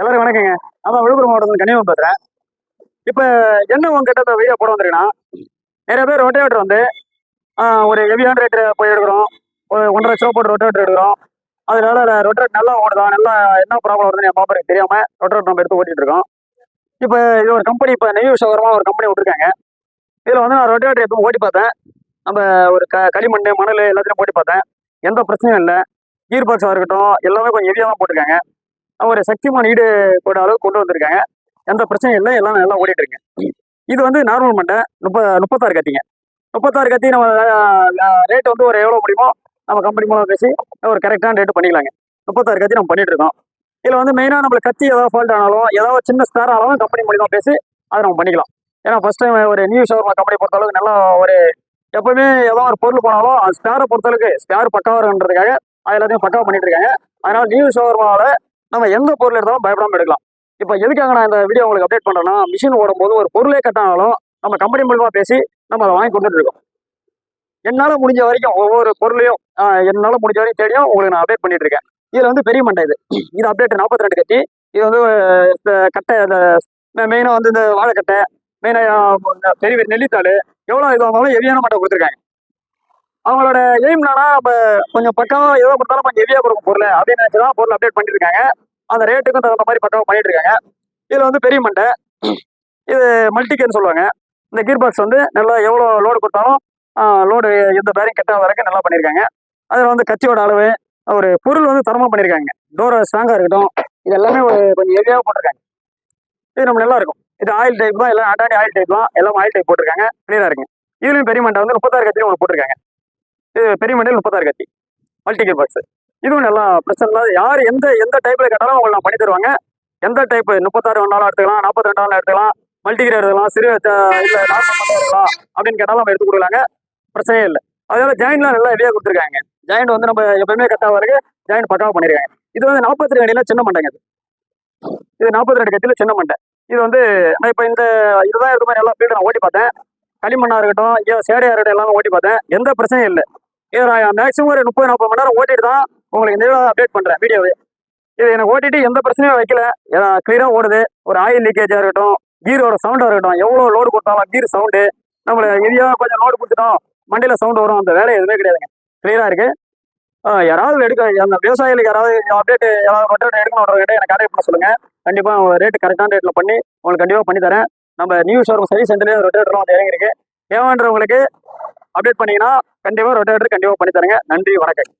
எல்லாரும் வணக்கங்க. அதான் விழுப்புரம் மாவட்டத்தில் கனிமம் பேசுறேன். இப்போ என்ன உங்ககிட்ட இந்த வீடியோ போட வந்திருக்கேன்னா நிறைய பேர் ரொட்டேட்டர் வந்து ஒரு ஹெவியான ரேட்டு போய் எடுக்கிறோம். ஒரு ஒன்றரை லட்ச ரூபா போட்டு ரொட்டேட்டர் எடுக்கிறோம். அதனால ரொட்டேட் நல்லா ஓடுதா நல்லா என்ன ப்ராப்ளம் வருதுன்னு என் பாப்பருக்கு தெரியாம ரொட்டேட்டர் நம்ம எடுத்து ஓட்டிட்டு இருக்கோம். இப்போ இது ஒரு கம்பெனி இப்போ நெய் சவரமா ஒரு கம்பெனி விட்டுருக்காங்க. இதில் வந்து நான் ரொட்டேட்டர் எப்போ ஓட்டி பார்த்தேன். நம்ம ஒரு க களிமண் மணல் எல்லாத்தையும் ஓட்டி பார்த்தேன். எந்த பிரச்சனையும் இல்லை. கீர் பாக்ஸாக இருக்கட்டும் எல்லாமே கொஞ்சம் ஹெவியாக தான் போட்டிருக்காங்க. ஒரு சக்திமான ஈடு கூட அளவு கொண்டு வந்திருக்காங்க. எந்த பிரச்சனையும் இல்லை. எல்லாம் நல்லா ஓடிட்டு இருக்கேன் இது வந்து நார்மல் மண்டை. முப்ப முப்பத்தாறு கத்திங்க. முப்பத்தாறு கத்தி நம்ம ரேட் வந்து ஒரு எவ்வளோ முடியுமோ நம்ம கம்பெனி மூலம் பேசி ஒரு கரெக்டான ரேட்டு பண்ணிக்கலாங்க. முப்பத்தாறு கத்தி நம்ம பண்ணிட்டு இருக்கோம். இதில் வந்து மெயினாக நம்மளுக்கு கத்தி ஏதாவது ஃபால்ட் ஆனாலும் ஏதாவது சின்ன ஸ்டார் ஆனாலும் கம்பெனி மூலியமா பேசி அதை நம்ம பண்ணிக்கலாம். ஏன்னா ஃபர்ஸ்ட் டைம் ஒரு நியூ ஷவர்மா கம்பெனி பொறுத்தளவுக்கு நல்லா ஒரு எப்பவுமே ஏதோ ஒரு பொருள் போனாலும் அந்த ஸ்டாரை பொறுத்தளவுக்கு ஸ்டார் பக்காவாக இருக்குன்றதுக்காக அது எல்லாத்தையும் பக்காவாக பண்ணிட்டு இருக்காங்க. அதனால நியூ ஷவர்மாவில் நம்ம எந்த பொருள் எடுத்தாலும் பயப்படாமல் எடுக்கலாம். இப்போ எதுக்காக நான் இந்த வீடியோ உங்களுக்கு அப்டேட் பண்ணுறேன்னா மிஷின் ஓடும் போது ஒரு பொருளே கட்டானாலும் நம்ம கம்பெனி மூலமாக பேசி நம்ம அதை வாங்கி கொடுத்துட்டு இருக்கோம். என்னால் முடிஞ்ச வரைக்கும் ஒவ்வொரு பொருளையும் என்னால் முடிஞ்ச வரைக்கும் தேடியும் உங்களுக்கு நான் அப்டேட் பண்ணிட்டு இருக்கேன். இதில் வந்து பெரிய மண்டை இது. இது அப்டேட் நாற்பத்தி ரெண்டு கட்டி. இது வந்து கட்டை அந்த மெயினாக வந்து இந்த வாழைக்கட்டை மெயினாக பெரிய பெரிய நெல்லித்தாள் எவ்வளோ இது வாங்கினாலும் ஹெவியான மண்டை கொடுத்துருக்காங்க. அவங்களோட எய்ம் என்னன்னா நம்ம கொஞ்சம் பக்கம் எவ்வளோ கொடுத்தாலும் கொஞ்சம் ஹெவியாக கொடுக்கும் பொருள். அப்படின்னு நினச்சி தான் பொருள் அப்டேட் பண்ணிட்டு இருக்காங்க அந்த ரேட்டுக்கும் தகுந்த மாதிரி பக்கம் பண்ணிட்டு இருக்காங்க. இதில் வந்து பெரிய மண்டை. இது மல்டிகேன்னு சொல்லுவாங்க. இந்த கீர் பாக்ஸ் வந்து நல்லா எவ்வளோ லோடு கொடுத்தாலும் லோடு எந்த பேரிங் கட்டாத வரைக்கும் நல்லா பண்ணியிருக்காங்க அதில் வந்து கத்தியோட அளவு ஒரு பொருள் வந்து தரமாக பண்ணியிருக்காங்க டோர் ஸ்ட்ராங்காக இருக்கட்டும். இது எல்லாமே ஒரு கொஞ்சம் ஹெவியாக போட்டிருக்காங்க. இது நம்ம நல்லா இருக்கும். இது ஆயில் டைப் தான். எல்லாம் அட்டாடி ஆயில் டைப் தான். எல்லாம் ஆயில் டைப் போட்டிருக்காங்க. கிளியராக இருக்குங்க இதுலேயும் பெரிய மண்டை வந்து முப்பத்தாறு கத்திரி ஒன்று போட்டிருக்காங்க. இது பெரிய மண்டையில் முப்பத்தாறு கத்தி. மல்டி கீர் பாக்ஸ் இதுவும் நல்லா பிரச்சனை இல்லாத யார் எந்த எந்த டைப்பில் கேட்டாலும் உங்களுக்கு நான் பண்ணி தருவாங்க. எந்த டைப் முப்பத்தாறு ஒன்றாலும் எடுத்துக்கலாம் நாற்பத்தி ரெண்டு வேணாலும் எடுத்துக்கலாம் மல்டிகிரேட் எடுக்கலாம் சிறு த- இல்ல அப்படின்னு கேட்டாலும் நம்ம எடுத்து கொடுக்கலாங்க. பிரச்சனையே இல்லை. அதனால ஜாயின்லாம் நல்லா ஹெவியாக கொடுத்துருக்காங்க. ஜாயிண்ட் வந்து நம்ம எப்பவுமே கரெக்டாக வரைக்கு ஜாயிண்ட் பக்காவாக பண்ணியிருக்காங்க இது வந்து நாற்பத்தி ரெண்டு அடியில் சின்ன மண்டைங்க இது இது நாற்பத்தி ரெண்டு கத்தியில் சின்ன மண்டை. இது வந்து நான் இப்போ இந்த இதுதான் இது மாதிரி எல்லா ஃபீல்டு நான் ஓட்டி பார்த்தேன். களிமண்ணாக இருக்கட்டும் சேடையாக இருக்கட்டும் எல்லாமே ஓட்டி பார்த்தேன். எந்த பிரச்சனையும் இல்லை. இது நான் மேக்ஸிமம் ஒரு முப்பது நாற்பது மணி நேரம் ஓட்டிட்டு தான் உங்களுக்கு இந்த அப்டேட் பண்ணுறேன் வீடியோவே இது எனக்கு ஓட்டிட்டு எந்த பிரச்சனையும் வைக்கல. கிளியராக ஓடுது. ஒரு ஆயில் லீக்கேஜாக இருக்கட்டும் கீரோட சவுண்டாக இருக்கட்டும் எவ்வளோ லோடு கொடுத்தாலும் கீர் சவுண்டு நம்மள ஹெவியாக கொஞ்சம் லோடு கொடுத்துட்டோம் மண்டியில் சவுண்டு வரும். அந்த வேலை எதுவுமே கிடையாதுங்க. கிளியராக இருக்குது யாராவது எடுக்க அந்த விவசாயிகளுக்கு யாராவது அப்டேட் யாராவது ரொட்டேட் எடுக்கணுன்றவங்க எனக்கு கான்டாக்ட் பண்ண சொல்லுங்க. கண்டிப்பாக ரேட்டு கரெக்டான ரேட்டில் பண்ணி உங்களுக்கு கண்டிப்பாக பண்ணி தரேன். நம்ம நியூ ஷோரூம் சர்வீஸ் சென்டர்லேயே ரொட்டேட்டர்லாம் வந்து இறங்கிருக்கு தேவைன்றவங்களுக்கு அப்டேட் பண்ணீங்கன்னா கண்டிப்பாக ரொட்டேட்டர் கண்டிப்பாக பண்ணி தரேங்க. நன்றி வணக்கம்.